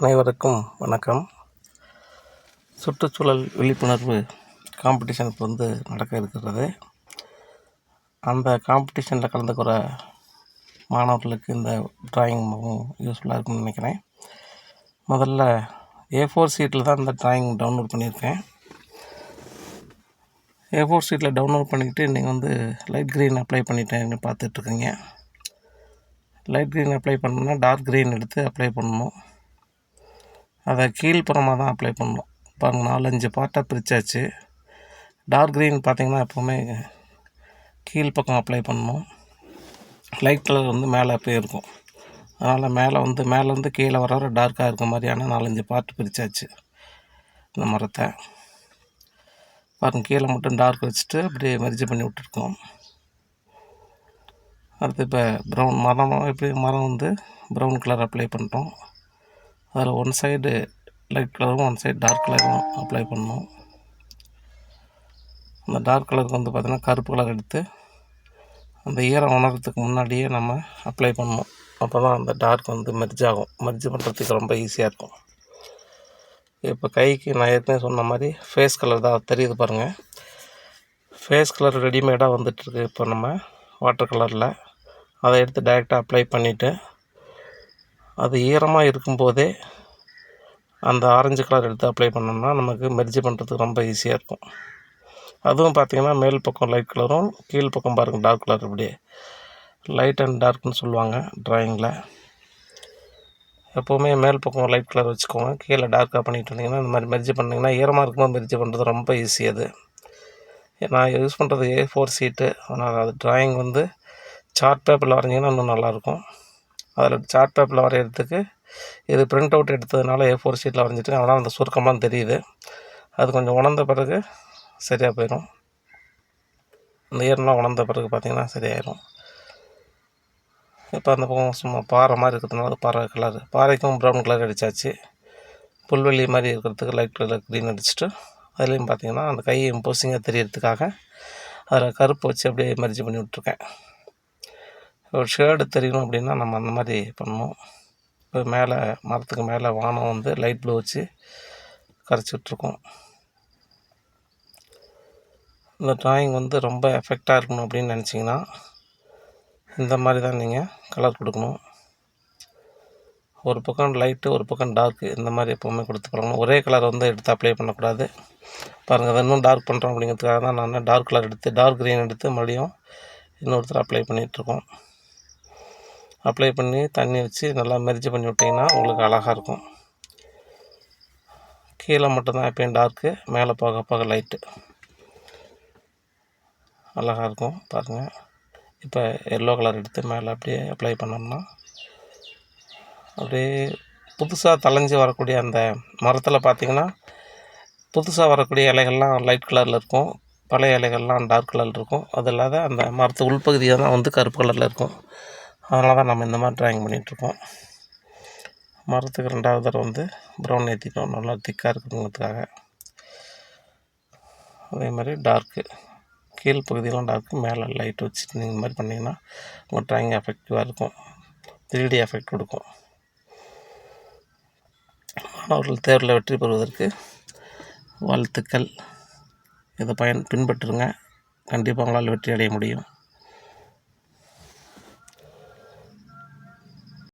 அனைவருக்கும் வணக்கம். சுற்றுச்சூழல் விழிப்புணர்வு காம்படிஷன் இப்போ வந்து நடக்க இருக்கிறது. அந்த காம்படிஷனில் கலந்துக்கிற மாணவர்களுக்கு இந்த டிராயிங் மிகவும் யூஸ்ஃபுல்லாக இருக்கும்னு நினைக்கிறேன். முதல்ல ஏ ஃபோர் சீட்டில் தான் இந்த டிராயிங் டவுன்லோட் பண்ணியிருக்கேன். ஏ ஃபோர் சீட்டில் டவுன்லோட் பண்ணிக்கிட்டு நீங்கள் வந்து லைட் க்ரீன் அப்ளை பண்ணிட்டேன்னு பார்த்துட்ருக்கீங்க லைட் க்ரீன் அப்ளை பண்ணணும்னா டார்க் க்ரீன் எடுத்து அப்ளை பண்ணணும். அதை கீழ்ப்புறமாக தான் அப்ளை பண்ணணும். பாருங்கள் நாலஞ்சு பார்ட்டாக பிரித்தாச்சு டார்க் க்ரீன் பார்த்திங்கன்னா எப்போவுமே கீழ்ப்பக்கம் அப்ளை பண்ணணும். லைட் கலர் வந்து மேலே போயிருக்கும் அதனால் மேலே வந்து மேலேருந்து கீழே வர வர டார்க்காக இருக்க மாதிரியான நாலஞ்சு பார்ட் பிரித்தாச்சு இந்த மரத்தை. பாருங்கள் கீழே மட்டும் டார்க் வச்சுட்டு அப்படியே மெர்ஜ் பண்ணி விட்டுருக்கோம். அடுத்து இப்போ ப்ரௌன் மரம் எப்படி மரம் வந்து ப்ரௌன் கலர் அப்ளை பண்ணுறோம் அதில் ஒன் சைடு லைட் கலரும் ஒன் சைடு டார்க் கலரும் அப்ளை பண்ணணும். அந்த டார்க் கலருக்கு வந்து பார்த்திங்கன்னா கருப்பு கலர் எடுத்து அந்த ஈரம் உணர்றதுக்கு முன்னாடியே நம்ம அப்ளை பண்ணணும். அப்போ தான் அந்த டார்க் வந்து மெர்ஜ் ஆகும். மெர்ஜ் பண்ணுறதுக்கு ரொம்ப ஈஸியாக இருக்கும். இப்போ கைக்கு நான் ஏற்கனவே சொன்ன மாதிரி ஃபேஸ் கலர் தான் தெரியுது பாருங்கள் ஃபேஸ் கலர் ரெடிமேடாக வந்துட்டுருக்கு இப்போ நம்ம வாட்டர் கலரில் அதை எடுத்து டைரெக்டாக அப்ளை பண்ணிவிட்டு அது ஈரமாக இருக்கும்போதே அந்த ஆரஞ்சு கலர் எடுத்து அப்ளை பண்ணோம்னா நமக்கு மெர்ஜ் பண்ணுறதுக்கு ரொம்ப ஈஸியாக இருக்கும். அதுவும் பார்த்திங்கன்னா மேல் பக்கம் லைட் கலரும் கீழ் பக்கம் பாருங்கள் டார்க் கலர் இப்படியே லைட் அண்ட் டார்க்னு சொல்லுவாங்க ட்ராயிங்கில் எப்போவுமே மேல் பக்கம் லைட் கலர் வச்சுக்கோங்க. கீழே டார்க்காக பண்ணிட்டு இருந்தீங்கன்னா இந்த மாதிரி மெர்ஜ் பண்ணிங்கன்னா ஈரமாக இருக்கும்போது மெர்ஜ் பண்ணுறது ரொம்ப ஈஸி அது. நான் யூஸ் பண்ணுறது ஏ ஃபோர் சீட்டு அதனால் அது ட்ராயிங் வந்து சார்ட் பேப்பரில் வரைஞ்சிங்கன்னா இன்னும் நல்லாயிருக்கும் அதில் சார்ட் பேப்பரில் வரைகிறதுக்கு இது பிரிண்ட் அவுட் எடுத்ததுனால ஏ ஃபோர் ஷீட்டில் வரைஞ்சிட்டு அதனால் அந்த சுருக்கமாக தெரியுது. அது கொஞ்சம் உணர்ந்த பிறகு சரியாக போயிடும் இந்த ஈரம்லாம் உணர்ந்த பிறகு பார்த்திங்கன்னா சரியாயிடும் இப்போ அந்த பக்கம் சும்மா பாறை மாதிரி இருக்கிறதுனால அது பாறை கலர் பாறைக்கும் ப்ரௌன் கலர் அடித்தாச்சு புல்வெளி மாதிரி இருக்கிறதுக்கு லைட் கலர் க்ரீன் அடிச்சுட்டு அதுலேயும் பார்த்திங்கன்னா அந்த கை இம்போசிங்காக தெரியறதுக்காக அதில் கருப்பு வச்சு அப்படியே மரிஜி பண்ணி விட்ருக்கேன் ஒரு ஷேடு தெரியணும் அப்படின்னா நம்ம அந்த மாதிரி பண்ணணும். இப்போ மேலே மரத்துக்கு மேலே வானம் வந்து லைட் ப்ளூ வச்சு கரைச்சிட்ருக்கோம் இந்த ட்ராயிங் வந்து ரொம்ப எஃபெக்டாக இருக்கணும் அப்படின்னு நினச்சிங்கன்னா இந்த மாதிரி தான் நீங்கள் கலர் கொடுக்கணும். ஒரு பக்கம் லைட்டு ஒரு பக்கம் டார்க்கு இந்த மாதிரி எப்போவுமே கொடுத்து பழகணும். ஒரே கலர் வந்து எடுத்து அப்ளை பண்ணக்கூடாது. பாருங்கள் அதை இன்னும் டார்க் பண்ணுறோம் அப்படிங்கிறதுக்காக தான் நான் டார்க் கலர் எடுத்து டார்க் க்ரீன் எடுத்து மறுபடியும் இன்னொருத்தர் அப்ளை பண்ணிகிட்ருக்கோம் அப்ளை பண்ணி தண்ணி வச்சு நல்லா மெரிஜ் பண்ணி விட்டிங்கன்னா உங்களுக்கு அழகாக இருக்கும். கீழே மட்டும்தான் எப்பயும் டார்க்கு மேலே போக போக லைட்டு அழகாக இருக்கும் பாருங்கள் இப்போ எல்லோ கலர் எடுத்து மேலே அப்படியே அப்ளை பண்ணோம்னா அப்படியே புதுசாக தலைஞ்சி வரக்கூடிய அந்த மரத்தில் பார்த்திங்கன்னா புதுசாக வரக்கூடிய இலைகள்லாம் லைட் கலரில் இருக்கும். பழைய இலைகள்லாம் டார்க் கலரில் இருக்கும். அது இல்லாத அந்த மரத்து உள்பகுதியாக தான் வந்து கருப்பு கலரில் இருக்கும். அதனால தான் நம்ம இந்த மாதிரி ட்ராயிங் பண்ணிகிட்ருக்கோம் மரத்துக்கு ரெண்டாவது தடவை வந்து ப்ரௌன் ஏற்றிட்டோம் நல்லா திக்காக இருக்குங்கிறதுக்காக அதே மாதிரி டார்க்கு கீழ் பகுதியெல்லாம் டார்க்கு மேலே லைட் வச்சுட்டு நீங்கள் இந்த மாதிரி பண்ணிங்கன்னா உங்கள் ட்ராயிங் எஃபெக்டிவாக இருக்கும். த்ரீ எஃபெக்ட் கொடுக்கும். மாணவர்கள் தேர்வில் வெற்றி பெறுவதற்கு வாழ்த்துக்கள். இதை பயன் பின்பற்றுங்க. கண்டிப்பாக உங்களால் வெற்றி அடைய முடியும்.